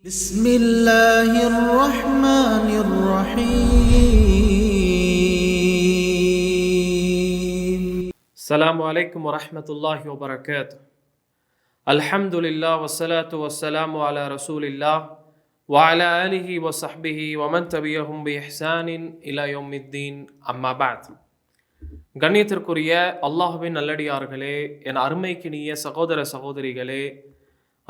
بسم الله الرحمن الرحيم السلام عليكم ورحمة الله وبركاته الحمد لله والصلاة والسلام على رسول الله وعلى آله وصحبه ومن تبعهم بإحسان إلى يوم الدين أما بعد கண்ணியத்திற்குரிய அல்லாஹுவின் நல்லடியார்களே என் அருமைக்கினிய சகோதர சகோதரிகளே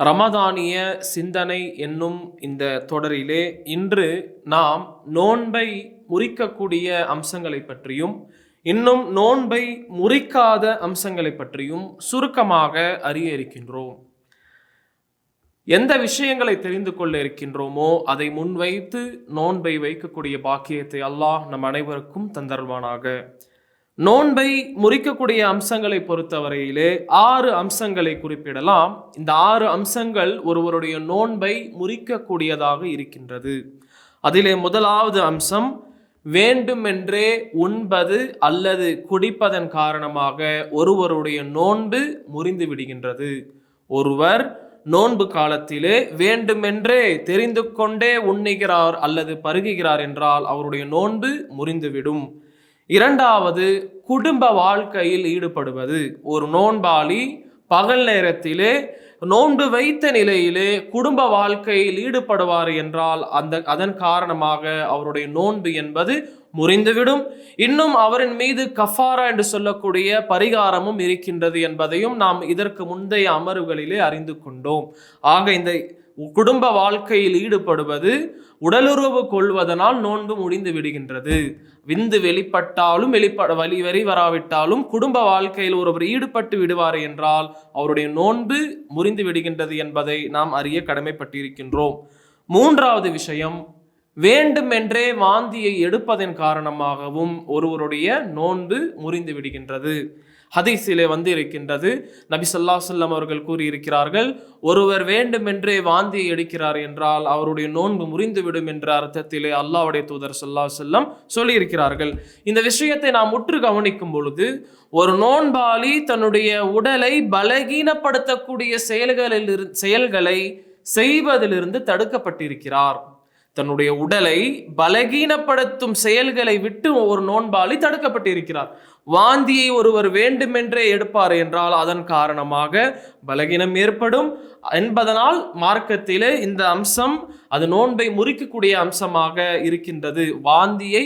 ரமதானிய சிந்தனை என்னும் இந்த தொடரிலே இன்று நாம் நோன்பை முறிக்கக்கூடிய அம்சங்களை பற்றியும் இன்னும் நோன்பை முறிக்காத அம்சங்களை பற்றியும் சுருக்கமாக அறிய இருக்கின்றோம். எந்த விஷயங்களை தெரிந்து கொள்ள இருக்கின்றோமோ அதை முன்வைத்து நோன்பை வைக்கக்கூடிய பாக்கியத்தை அல்லாஹ் நம் அனைவருக்கும் தந்தருவானாக நோன்பை முறிக்கக்கூடிய அம்சங்களை பொறுத்தவரையிலே ஆறு அம்சங்களை குறிப்பிடலாம். இந்த ஆறு அம்சங்கள் ஒருவருடைய நோன்பை முறிக்கக்கூடியதாக இருக்கின்றது. அதிலே முதலாவது அம்சம் வேண்டுமென்றே உண்பது அல்லது குடிப்பதன் காரணமாக ஒருவருடைய நோன்பு முறிந்து விடுகின்றது. ஒருவர் நோன்பு காலத்திலே வேண்டுமென்றே தெரிந்து கொண்டே உண்ணுகிறார் அல்லது பருகுகிறார் என்றால் அவருடைய நோன்பு முறிந்துவிடும். இரண்டாவது குடும்ப வாழ்க்கையில் ஈடுபடுவது. ஒரு நோன்பாளி பகல் நேரத்திலே நோன்பு வைத்த நிலையிலே குடும்ப வாழ்க்கையில் ஈடுபடுவார் என்றால் அந்த அதன் காரணமாக அவருடைய நோன்பு என்பது முறிந்துவிடும். இன்னும் அவரின் மீது கஃபாரா என்று சொல்லக்கூடிய பரிகாரமும் இருக்கின்றது என்பதையும் நாம் இதற்கு முந்தைய அமர்வுகளிலே அறிந்து கொண்டோம். ஆக இந்த குடும்ப வாழ்க்கையில் ஈடுபடுவது உடலுறவு கொள்வதனால் நோன்பு முடிந்து விடுகின்றது. விந்து வெளிப்பட்டாலும் வெளிப்பட வழி வரி வராவிட்டாலும் குடும்ப வாழ்க்கையில் ஒருவர் ஈடுபட்டு விடுவார் என்றால் அவருடைய நோன்பு முறிந்து விடுகின்றது என்பதை நாம் அறிய கடமைப்பட்டிருக்கின்றோம். மூன்றாவது விஷயம் வேண்டுமென்றே வாந்தியை எடுப்பதன் காரணமாகவும் ஒருவருடைய நோன்பு முறிந்து விடுகின்றது. ஹதீஸிலே வந்து இருக்கின்றது நபி சொல்லா சொல்லம் அவர்கள் கூறியிருக்கிறார்கள் ஒருவர் வேண்டுமென்றே வாந்தி எடுக்கிறார் என்றால் அவருடைய நோன்பு முறிந்துவிடும் என்ற அர்த்தத்திலே அல்லாவுடைய தூதர் சொல்லா சொல்லம் சொல்லியிருக்கிறார்கள். இந்த விஷயத்தை நாம் முற்று கவனிக்கும் பொழுது ஒரு நோன்பாளி தன்னுடைய உடலை பலகீனப்படுத்தக்கூடிய செயல்களில் இரு- செயல்களை செய்வதிலிருந்து தடுக்கப்பட்டிருக்கிறார். தன்னுடைய உடலை பலகீனப்படுத்தும் செயல்களை விட்டு ஒரு நோன்பாளி தடுக்கப்பட்டிருக்கிறார். வாந்தியை ஒருவர் வேண்டுமென்றே எடுப்பார் என்றால் அதன் காரணமாக பலகீனம் ஏற்படும் என்பதனால் மார்க்கத்திலே இந்த அம்சம் அது நோன்பை முறிக்கக்கூடிய அம்சமாக இருக்கின்றது. வாந்தியை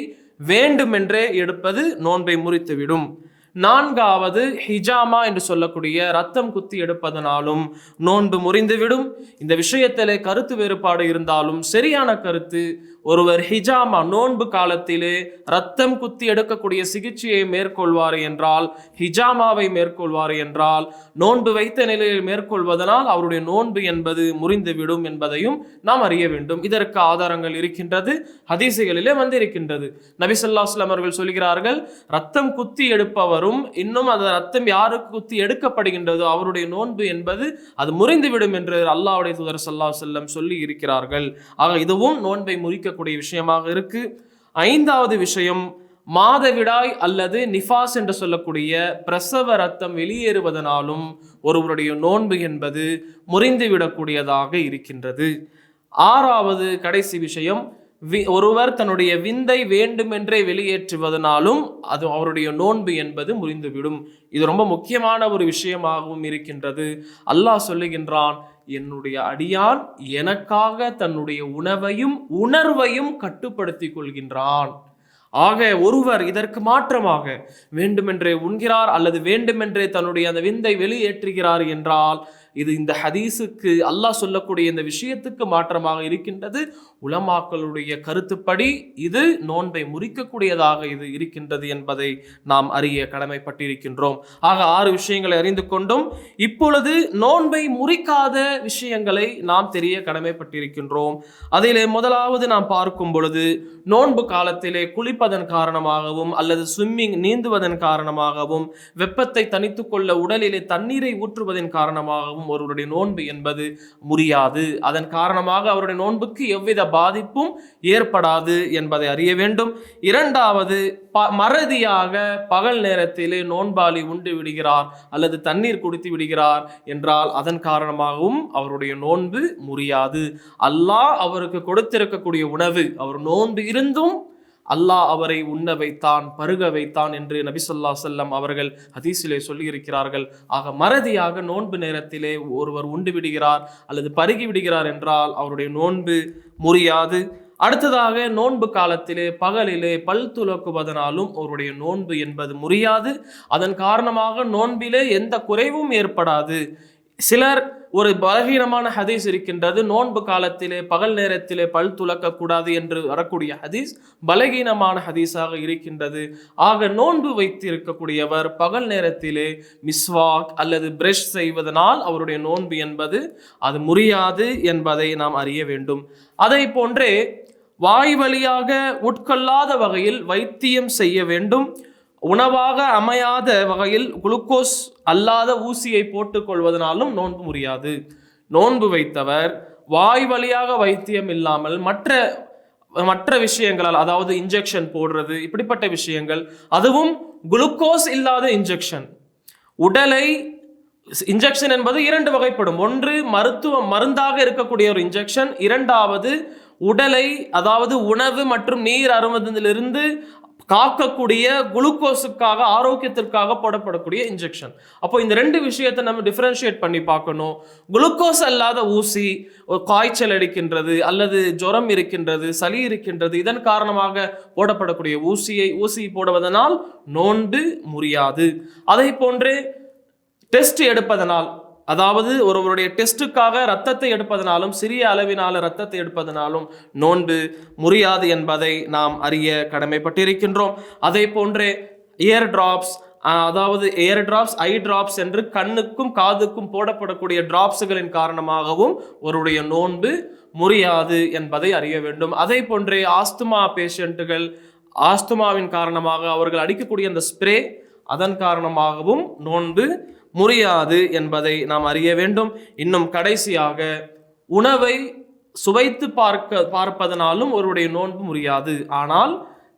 வேண்டுமென்றே எடுப்பது நோன்பை முறித்துவிடும். நான்காவது ஹிஜாமா என்று சொல்லக்கூடிய ரத்தம் குத்தி எடுப்பதனாலும் நோன்பு முறிந்துவிடும். இந்த விஷயத்திலே கருத்து வேறுபாடு இருந்தாலும் சரியான கருத்து ஒருவர் ஹிஜாமா நோன்பு காலத்திலே ரத்தம் குத்தி எடுக்கக்கூடிய சிகிச்சையை மேற்கொள்வார் என்றால் ஹிஜாமாவை மேற்கொள்வார் என்றால் நோன்பு வைத்த நிலையில் மேற்கொள்வதனால் அவருடைய நோன்பு என்பது முறிந்துவிடும் என்பதையும் நாம் அறிய வேண்டும். இதற்கு ஆதாரங்கள் இருக்கின்றது ஹதீசுகளிலே வந்திருக்கின்றது. நபி அவர்கள் சொல்கிறார்கள் ரத்தம் குத்தி எடுப்பவர் வரும். இன்னும் அந்த ரத்தம் யாருக்கு குத்தி எடுக்கப்படுகின்றதோ அவருடைய நோன்பு என்பது அது முறிந்துவிடும் என்று அல்லாவுடைய தூதர் சல்லா செல்லம் சொல்லி இருக்கிறார்கள். ஆக இதுவும் நோன்பை முறிக்கக்கூடிய விஷயமாக இருக்கு. ஐந்தாவது விஷயம் மாதவிடாய் அல்லது நிஃபாஸ் என்று சொல்லக்கூடிய பிரசவ ரத்தம் வெளியேறுவதனாலும் ஒருவருடைய நோன்பு என்பது முறிந்துவிடக்கூடியதாக இருக்கின்றது. ஆறாவது கடைசி விஷயம் வி- ஒருவர் தன்னுடைய விந்தை வேண்டுமென்றே வெளியேற்றுவதனாலும் அது அவருடைய நோன்பு என்பது முறிந்துவிடும். இது ரொம்ப முக்கியமான ஒரு விஷயமாகவும் இருக்கின்றது. அல்லாஹ் சொல்லுகின்றான் என்னுடைய அடியான் எனக்காக தன்னுடைய உணவையும் உணர்வையும் கட்டுப்படுத்தி கொள்கின்றான். ஆக ஒருவர் இதற்கு மாற்றமாக வேண்டுமென்றே உண்கிறார் அல்லது வேண்டுமென்றே தன்னுடைய அந்த விந்தை வெளியேற்றுகிறார் என்றால் இது இந்த ஹதீஸுக்கு அல்லாஹ் சொல்லக்கூடிய இந்த விஷயத்துக்கு மாற்றமாக இருக்கின்றது. உலமாக்களுடைய கருத்துப்படி இது நோன்பை முறிக்கக்கூடியதாக இது இருக்கின்றது என்பதை நாம் அறிய கடமைப்பட்டிருக்கின்றோம். ஆக ஆறு விஷயங்களை அறிந்து கொண்டும் இப்பொழுது நோன்பை முறிக்காத விஷயங்களை நாம் தெரிய கடமைப்பட்டிருக்கின்றோம். அதிலே முதலாவது நாம் பார்க்கும் பொழுது நோன்பு காலத்திலே குளிப்ப குளிப்பதன் காரணமாகவும் அல்லது ஸ்விம்மிங் நீந்துவதன் காரணமாகவும் வெப்பத்தை தனித்துக்கொள்ள உடலிலே தண்ணீரை ஊற்றுவதன் காரணமாகவும் காரணமாகவும் ஒருவருடைய நோன்பு என்பது முறியாது. அதன் காரணமாக அவருடைய நோன்புக்கு எவ்வித பாதிப்பும் ஏற்படாது என்பதை அறிய வேண்டும். இரண்டாவது ப மறதியாக பகல் நேரத்திலே நோன்பாளி உண்டு விடுகிறார் அல்லது தண்ணீர் குடித்து விடுகிறார் என்றால் அதன் காரணமாகவும் அவருடைய நோன்பு முறியாது. அல்லாஹ் அவருக்கு கொடுத்திருக்கக்கூடிய உணவு அவர் நோன்பு இருந்தும் அல்லாஹ் அவரை உண்ண வைத்தான் பருக வைத்தான் என்று நபி சொல்லா செல்லம் அவர்கள் ஹதீஸிலே சொல்லியிருக்கிறார்கள். ஆக மறதியாக நோன்பு நேரத்திலே ஒருவர் உண்டு விடுகிறார் அல்லது பருகி விடுகிறார் என்றால் அவருடைய நோன்பு முறியாது. அடுத்ததாக நோன்பு காலத்திலே பகலிலே பல் துலக்குவதனாலும் அவருடைய நோன்பு என்பது முறியாது. அதன் காரணமாக நோன்பிலே எந்த குறைவும் ஏற்படாது. சிலர் ஒரு பலகீனமான ஹதீஸ் இருக்கின்றது நோன்பு காலத்திலே பகல் நேரத்திலே பல் துலக்கக்கூடாது என்று வரக்கூடிய ஹதீஸ் பலகீனமான ஹதீஸாக இருக்கின்றது. ஆக நோன்பு வைத்திருக்கக்கூடியவர் பகல் நேரத்திலே மிஸ்வாக் அல்லது பிரஷ் செய்வதனால் அவருடைய நோன்பு என்பது அது முறியாது என்பதை நாம் அறிய வேண்டும். அதை போன்றே வாய் வழியாக உட்கொள்ளாத வகையில் வைத்தியம் செய்ய வேண்டும். உணவாக அமையாத வகையில் குளுக்கோஸ் அல்லாத ஊசியை போட்டுக்கொள்வதனாலும் நோன்பு முடியாது நோன்பு வைத்தவர் வாய் வழியாக வைத்தியம் இல்லாமல் மற்ற மற்ற விஷயங்களால் அதாவது இன்ஜெக்ஷன் போடுறது இப்படிப்பட்ட விஷயங்கள் அதுவும் குளுக்கோஸ் இல்லாத இன்ஜெக்ஷன் உடலை இன்ஜெக்ஷன் என்பது இரண்டு வகைப்படும். ஒன்று மருத்துவ மருந்தாக இருக்கக்கூடிய ஒரு இன்ஜெக்ஷன் இரண்டாவது உடலை அதாவது உணவு மற்றும் நீர் அருமதிலிருந்து காக்கக்கூடிய குளுக்கோஸுக்காக ஆரோக்கியத்திற்காக போடப்படக்கூடிய இன்ஜெக்ஷன் அப்போ இந்த ரெண்டு விஷயத்தை நம்ம டிஃப்ரென்ஷியேட் பண்ணி பார்க்கணும். குளுக்கோஸ் அல்லாத ஊசி காய்ச்சல் அடிக்கின்றது அல்லது ஜுரம் இருக்கின்றது சளி இருக்கின்றது இதன் காரணமாக போடப்படக்கூடிய ஊசியை ஊசி போடுவதனால் நோண்டு முறியாது. அதை போன்று டெஸ்ட் எடுப்பதனால் அதாவது ஒருவருடைய டெஸ்ட்டுக்காக ரத்தத்தை எடுப்பதனாலும் சிறிய அளவினால ரத்தத்தை எடுப்பதனாலும் நோன்பு முறியாது என்பதை நாம் அறிய கடமைப்பட்டிருக்கின்றோம். அதே போன்றே இயர் டிராப்ஸ் அதாவது ஏர் டிராப்ஸ் ஐ டிராப்ஸ் என்று கண்ணுக்கும் காதுக்கும் போடப்படக்கூடிய டிராப்ஸுகளின் காரணமாகவும் ஒருடைய நோன்பு முறியாது என்பதை அறிய வேண்டும். அதே போன்றே ஆஸ்துமா பேஷண்ட்டுகள் ஆஸ்துமாவின் காரணமாக அவர்கள் அடிக்கக்கூடிய அந்த ஸ்ப்ரே அதன் காரணமாகவும் நோன்பு முறியாது என்பதை நாம் அறிய வேண்டும். இன்னும் கடைசியாக உணவை சுவைத்து பார்க்க பார்ப்பதனாலும் ஒருவருடைய நோன்பு முறியாது. ஆனால்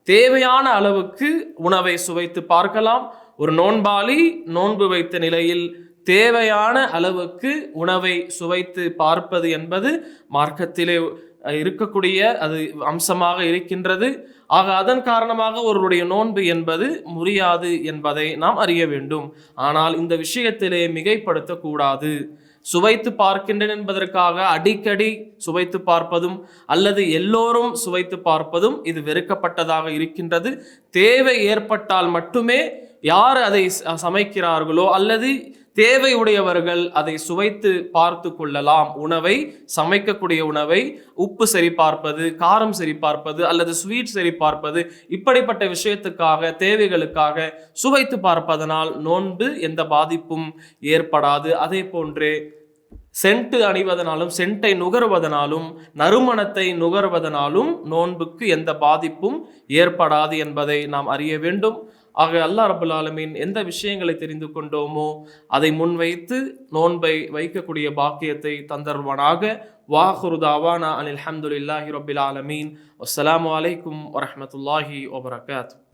தேவையான அளவுக்கு உணவை சுவைத்து பார்க்கலாம். ஒரு நோன்பாளி நோன்பு வைத்த நிலையில் தேவையான அளவுக்கு உணவை சுவைத்து பார்ப்பது என்பது மார்க்கத்திலே இருக்கக்கூடிய அது அம்சமாக இருக்கின்றது. ஆக அதன் காரணமாக ஒருவருடைய நோன்பு என்பது முறியாது என்பதை நாம் அறிய வேண்டும். ஆனால் இந்த விஷயத்திலே மிகைப்படுத்தக்கூடாது. சுவைத்து பார்க்கின்றேன் என்பதற்காக அடிக்கடி சுவைத்து பார்ப்பதும் அல்லது எல்லோரும் சுவைத்து பார்ப்பதும் இது வெறுக்கப்பட்டதாக இருக்கின்றது. தேவை ஏற்பட்டால் மட்டுமே யார் அதை சமைக்கிறார்களோ அல்லது தேவையுடையவர்கள் அதை சுவைத்து பார்த்து கொள்ளலாம். உணவை சமைக்கக்கூடிய உணவை உப்பு சரி பார்ப்பது காரம் சரி பார்ப்பது அல்லது ஸ்வீட் சரி பார்ப்பது இப்படிப்பட்ட விஷயத்துக்காக தேவைகளுக்காக சுவைத்து பார்ப்பதனால் நோன்பு எந்த பாதிப்பும் ஏற்படாது. அதே போன்று சென்ட்டு அணிவதனாலும் சென்ட்டை நுகர்வதனாலும் நறுமணத்தை நுகர்வதனாலும் நோன்புக்கு எந்த பாதிப்பும் ஏற்படாது என்பதை நாம் அறிய வேண்டும். ஆக அல்லாஹ் ரபுல் ஆலமீன் எந்த விஷயங்களை தெரிந்து கொண்டோமோ அதை முன்வைத்து நோன்பை வைக்கக்கூடிய பாக்கியத்தை தந்தருவானாக வாஹுரு தாவானா அனில் இல்லாஹி ரபுல் ஆலமீன். அஸ்லாம் அலைக்கும் வரமத்துல்லாஹி வபரகாத்து